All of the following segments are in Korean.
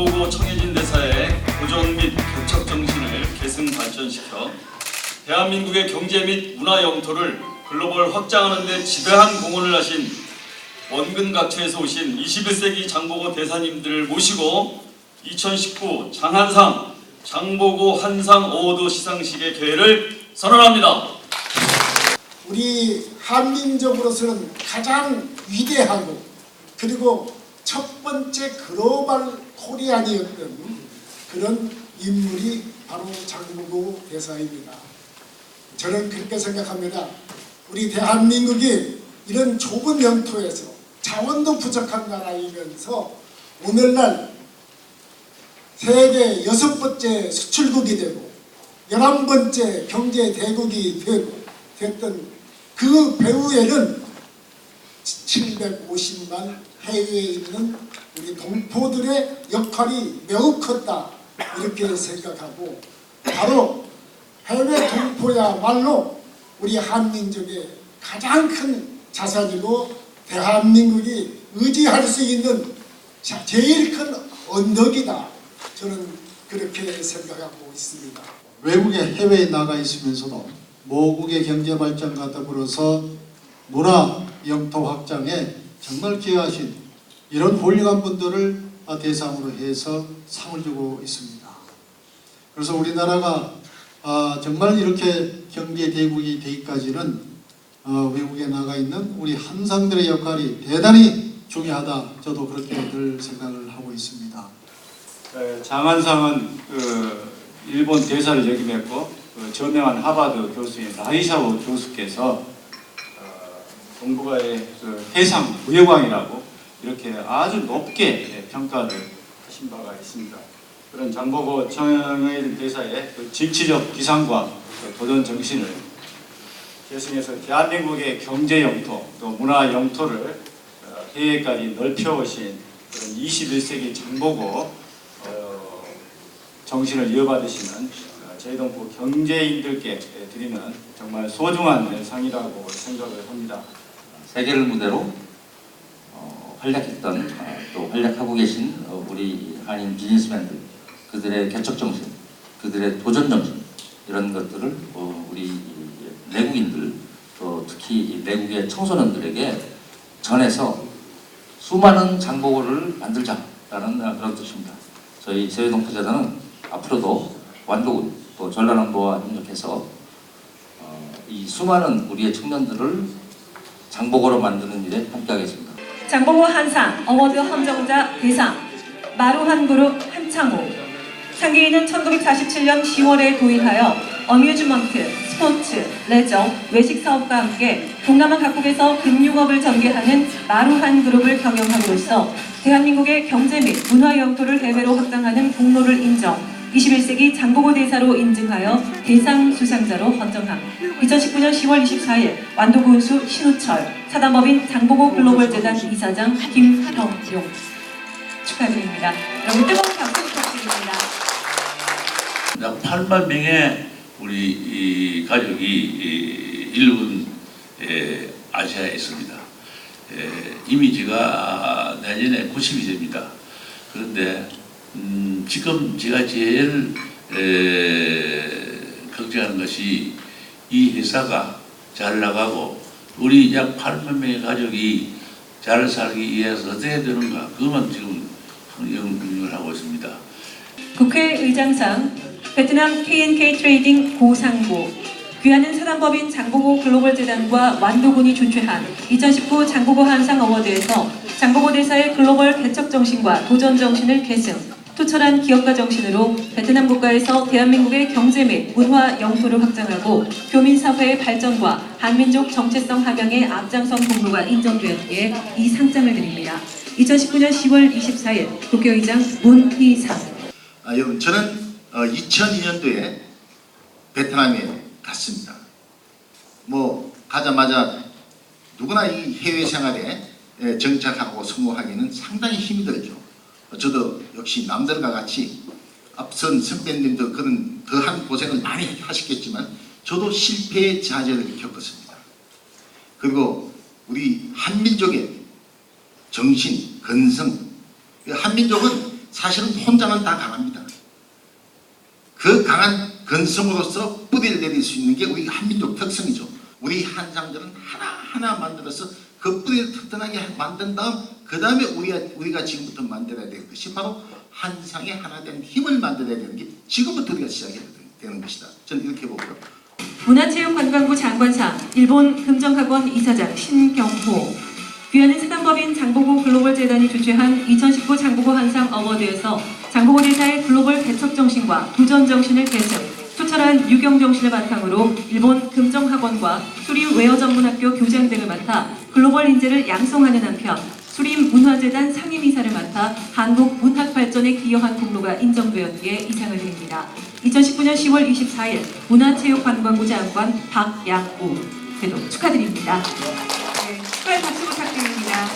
장보고 청해진 대사의 고전 및 개척 정신을 계승 발전시켜 대한민국의 경제 및 문화 영토를 글로벌 확장하는 데 지대한 공헌을 하신 원근 각처에서 오신 21세기 장보고 대사님들을 모시고 2019 장한상 장보고 한상 어워드 시상식의 개회를 선언합니다. 우리 한민족으로서는 가장 위대하고 그리고 첫 번째 글로벌 코리안이었던 그런 인물이 바로 장보고 대사입니다. 저는 그렇게 생각합니다. 우리 대한민국이 이런 좁은 영토에서 자원도 부족한 나라이면서 오늘날 세계 여섯 번째 수출국이 되고 열한 번째 경제 대국이 되고 됐던 그 배후에는 750만 해외에 있는 우리 동포들의 역할이 매우 컸다 이렇게 생각하고 바로 해외 동포야말로 우리 한민족의 가장 큰 자산이고 대한민국이 의지할 수 있는 자- 제일 큰 언덕이다 저는 그렇게 생각하고 있습니다. 외국에 해외에 나가 있으면서도 모국의 경제 발전과 더불어서 문화 영토 확장에 정말 기여하신 이런 훌륭한 분들을 대상으로 해서 상을 주고 있습니다. 그래서 우리나라가 아, 정말 이렇게 경제 대국이 되기까지는 어, 외국에 나가 있는 우리 한상들의 역할이 대단히 중요하다. 저도 그렇게 늘 생각을 하고 있습니다. 에, 장한상은 그 일본 대사를 역임했고 그 저명한 하버드 교수인 라이샤오 교수께서 어, 동북아의 그 해상 무역왕이라고 이렇게 아주 높게 예, 평가를 하신 바가 있습니다. 그런 장보고 청해진 대사의 그 진취적 기상과 그 도전 정신을 계승해서 대한민국의 경제 영토 또 문화 영토를 어, 해외까지 넓혀오신 그런 21세기 장보고 어, 정신을 이어받으시는 어, 저희 동부 경제인들께 드리는 정말 소중한 상이라고 생각을 합니다. 세계를 무대로 어, 활약했던 어, 또 활약하고 계신 어, 우리 한인 비즈니스맨들 그들의 개척 정신, 그들의 도전 정신 이런 것들을 어, 우리 내국인들 또 특히 이 내국의 청소년들에게 전해서 수많은 장보고를 만들자라는 어, 그런 뜻입니다. 저희 세외동포재단은 앞으로도 완도군 또 전라남도와 협력해서 어, 이 수많은 우리의 청년들을 장보고로 만드는 일에 함께하겠습니다. 장보고 한상 어워드 헌정자 대상 마루한 그룹 한창호 상계인은 1947년 10월에 도입하여 어뮤즈먼트, 스포츠, 레저, 외식 사업과 함께 동남아 각국에서 금융업을 전개하는 마루한 그룹을 경영함으로써 대한민국의 경제 및 문화 영토를 해외로 확장하는 공로를 인정 21세기 장보고 대사로 인증하여 대상 수상자로 헌정함. 2019년 10월 24일 완도군수 신우철, 사단법인 장보고 글로벌 재단 이사장 김형용 축하드립니다. 여러분 뜨거운 박수 부탁드립니다. 약 8만 명의 우리 이 가족이 이 일본 에, 아시아에 있습니다. 에, 이미지가 내년에 90이 됩니다. 그런데 음, 지금 제가 제일 에, 걱정하는 것이 이 회사가 잘 나가고 우리 약 8만 명의 가족이 잘 살기 위해서 어떻게 해야 되는가 그것만 지금 영을 하고 있습니다. 국회의장상 베트남 K&K 트레이딩 고상고 귀하는 사단법인 장보고 글로벌 재단과 완도군이 주최한 2019 장보고 한상 어워드에서 장보고 대사의 글로벌 개척 정신과 도전 정신을 계승, 투철한 기업가 정신으로 베트남 국가에서 대한민국의 경제 및 문화 영토를 확장하고 교민 사회의 발전과 한민족 정체성 함양에 앞장선 공로가 인정되었기에 이 상장을 드립니다. 2019년 10월 24일 국회의장 문희상 아, 여러분 저는 2002년도에 베트남에 갔습니다. 뭐 가자마자 누구나 이 해외 생활에 에, 정착하고 성공하기는 상당히 힘이 들죠. 어, 저도 역시 남들과 같이 앞선 선배님도 그런 더한 고생을 많이 하셨겠지만 저도 실패의 좌절을 겪었습니다. 그리고 우리 한민족의 정신, 건성, 한민족은 사실은 혼자는 다 강합니다. 그 강한 근성으로서 뿌리를 내릴 수 있는 게 우리 한민족 특성이죠. 우리 한상들은 하나하나 만들어서 그 뿌리를 튼튼하게 만든 다음 그 다음에 우리가, 우리가 지금부터 만들어야 될 것이 바로 한상의 하나 되는 힘을 만들어야 되는 게 지금부터 우리가 시작해야 되는 것이다. 저는 이렇게 보고요. 문화체육관광부 장관상 일본 금정학원 이사장 신경호 귀하는 사단법인 장보고 글로벌 재단이 주최한 2019 장보고 한상 어워드에서 장보고 대사의 글로벌 개척 정신과 도전 정신을 계승 투철한 유경 정신을 바탕으로 일본 금정학원과 수림 웨어 전문학교 교장 등을 맡아 글로벌 인재를 양성하는 한편 수림 문화재단 상임이사를 맡아 한국 문학 발전에 기여한功로가 인정되었기에 이상을 드립니다. 2019년 10월 24일 문화체육관광부 장관 박양우 그도 축하드립니다. 네, 축하의 박수 부탁드립니다.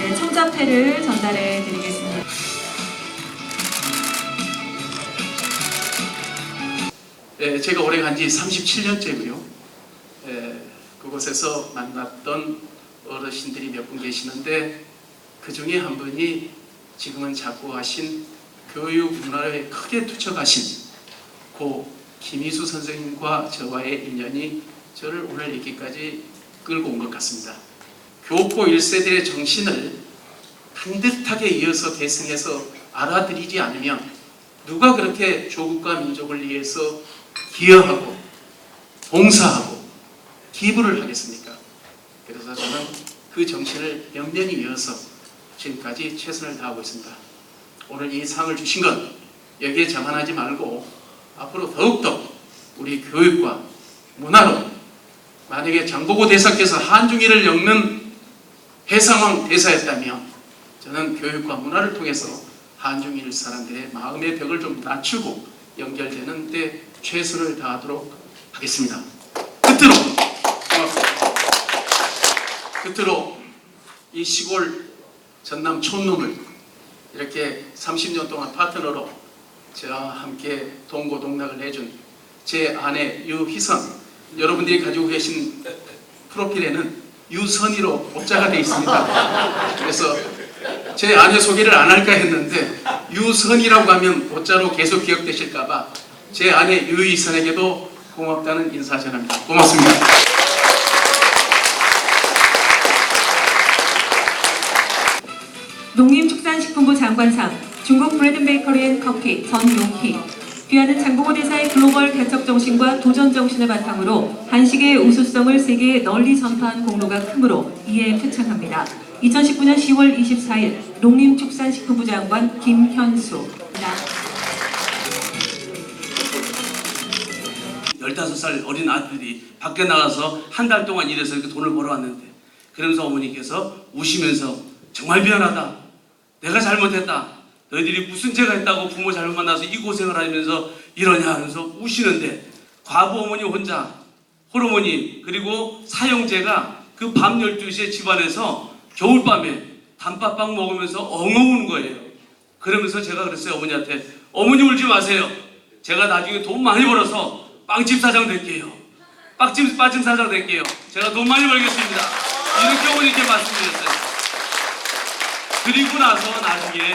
네, 청자패를 전달해 드리겠습니다. 예, 제가 오래 간지 37년째고요. 예, 그곳에서 만났던 어르신들이 몇 분 계시는데 그 중에 한 분이 지금은 작고하신 교육 문화에 크게 투척하신 고 김희수 선생님과 저와의 인연이 저를 오늘 여기까지 끌고 온 것 같습니다. 교포 1세대의 정신을 반듯하게 이어서 계승해서 알아들이지 않으면 누가 그렇게 조국과 민족을 위해서 기여하고 봉사하고 기부를 하겠습니까? 그래서 저는 그 정신을 영면히 이어서 지금까지 최선을 다하고 있습니다. 오늘 이 상을 주신 건 여기에 자만하지 말고 앞으로 더욱더 우리 교육과 문화로 만약에 장보고 대사께서 한중일을 엮는 해상왕 대사였다면 저는 교육과 문화를 통해서 한중일 사람들의 마음의 벽을 좀 낮추고 연결되는 데 최선을 다하도록 하겠습니다. 끝으로. 끝으로 이 시골 전남 촌놈을 이렇게 30년 동안 파트너로 저와 함께 동고동락을 해준 제 아내 유희선 여러분들이 가지고 계신 프로필에는 유선이로 옵자가 되어 있습니다. 그래서 제 아내 소개를 안 할까 했는데 유선이라고 하면 옵자로 계속 기억되실까봐 제 아내 유희선에게도 고맙다는 인사 전합니다. 고맙습니다. 식품부 장관상 중국 브레든베이커리 앤 커피 전용희 귀하는 장보고 대사의 글로벌 개척 정신과 도전 정신을 바탕으로 한식의 우수성을 세계에 널리 전파한 공로가 크므로 이에 표창합니다. 2019년 10월 24일 농림축산식품부 장관 김현수 15살 어린 아들이 밖에 나가서 한 달 동안 일해서 이렇게 돈을 벌어왔는데 그러면서 어머니께서 우시면서 정말 미안하다. 내가 잘못했다. 너희들이 무슨 죄가 있다고 부모 잘못 만나서 이 고생을 하면서 이러냐 하면서 우시는데 과부 어머니 혼자 홀어머니 그리고 사형제가 그 밤 12시에 집안에서 겨울밤에 단팥빵 먹으면서 엉엉 우는 거예요. 그러면서 제가 그랬어요 어머니한테 어머니 울지 마세요. 제가 나중에 돈 많이 벌어서 빵집 사장 될게요. 빵집 빠짐 사장 될게요. 제가 돈 많이 벌겠습니다. 이렇게 어머니께 말씀드렸어요. 그리고 나서 나중에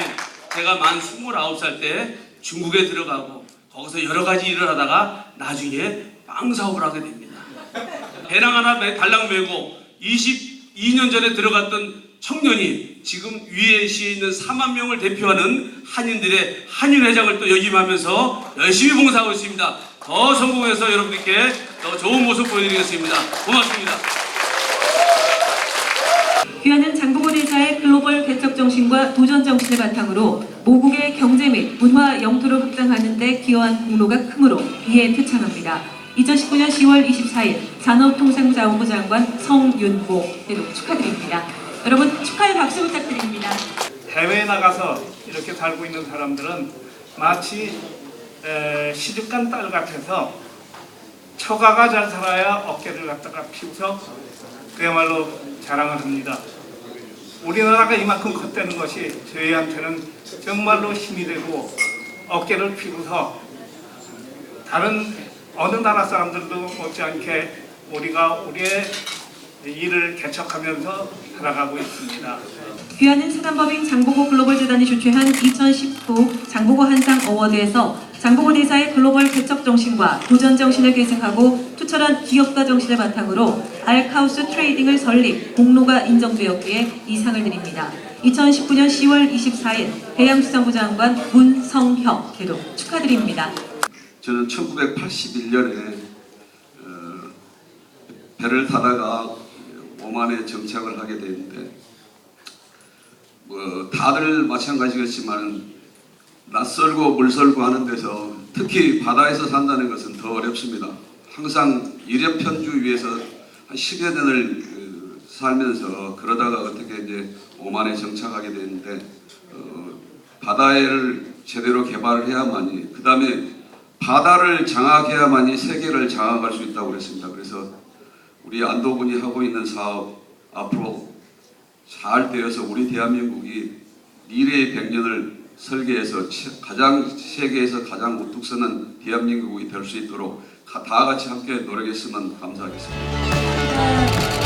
제가 만 29살 때 중국에 들어가고 거기서 여러 가지 일을 하다가 나중에 빵 사업을 하게 됩니다. 배낭 하나 매- 달랑 메고 22년 전에 들어갔던 청년이 지금 위에시에 있는 4만 명을 대표하는 한인들의 한인회장을 또 역임하면서 열심히 봉사하고 있습니다. 더 성공해서 여러분들께 더 좋은 모습 보여드리겠습니다. 고맙습니다. 귀하는 장보고 대사의 글로벌 개척 정신과 도전 정신을 바탕으로 모국의 경제 및 문화 영토를 확장하는 데 기여한 공로가 크므로 이에 표창합니다. 2019년 10월 24일 산업통상자원부 장관 성윤보 대도 축하드립니다. 여러분 축하의 박수 부탁드립니다. 해외에 나가서 이렇게 살고 있는 사람들은 마치 에, 시집간 딸 같아서 처가가 잘 살아야 어깨를 갖다가 피워서 그야말로 자랑을 합니다. 우리나라가 이만큼 컸다는 것이 저희한테는 정말로 힘이 되고 어깨를 피고서 다른 어느 나라 사람들도 못지않게 우리가 우리의 일을 개척하면서 살아가고 있습니다. 귀하는 사단법인 장보고 글로벌 재단이 주최한 2019 장보고 한상 어워드에서 장보고 대사의 글로벌 개척 정신과 도전 정신을 계승하고 투철한 기업가 정신을 바탕으로 알카우스 트레이딩을 설립 공로가 인정되었기에 이 상을 드립니다. 2019년 10월 24일 해양수산부 장관 문성혁 개동 축하드립니다. 저는 1981년에 어, 배를 타다가 오만에 정착을 하게 되는데 뭐 다들 마찬가지겠지만 낯설고 물설고 하는 데서 특히 바다에서 산다는 것은 더 어렵습니다. 항상 이력 편주 위에서 한 10여 년을 어, 살면서 그러다가 어떻게 이제 오만에 정착하게 되는데 어, 바다를 제대로 개발을 해야만이 그 다음에 바다를 장악해야만이 세계를 장악할 수 있다고 그랬습니다. 그래서 우리 안도군이 하고 있는 사업 앞으로 잘 되어서 우리 대한민국이 미래의 100년을 설계해서 치- 가장 세계에서 가장 우뚝 서는 대한민국이 될 수 있도록 가- 다 같이 함께 노력했으면 감사하겠습니다.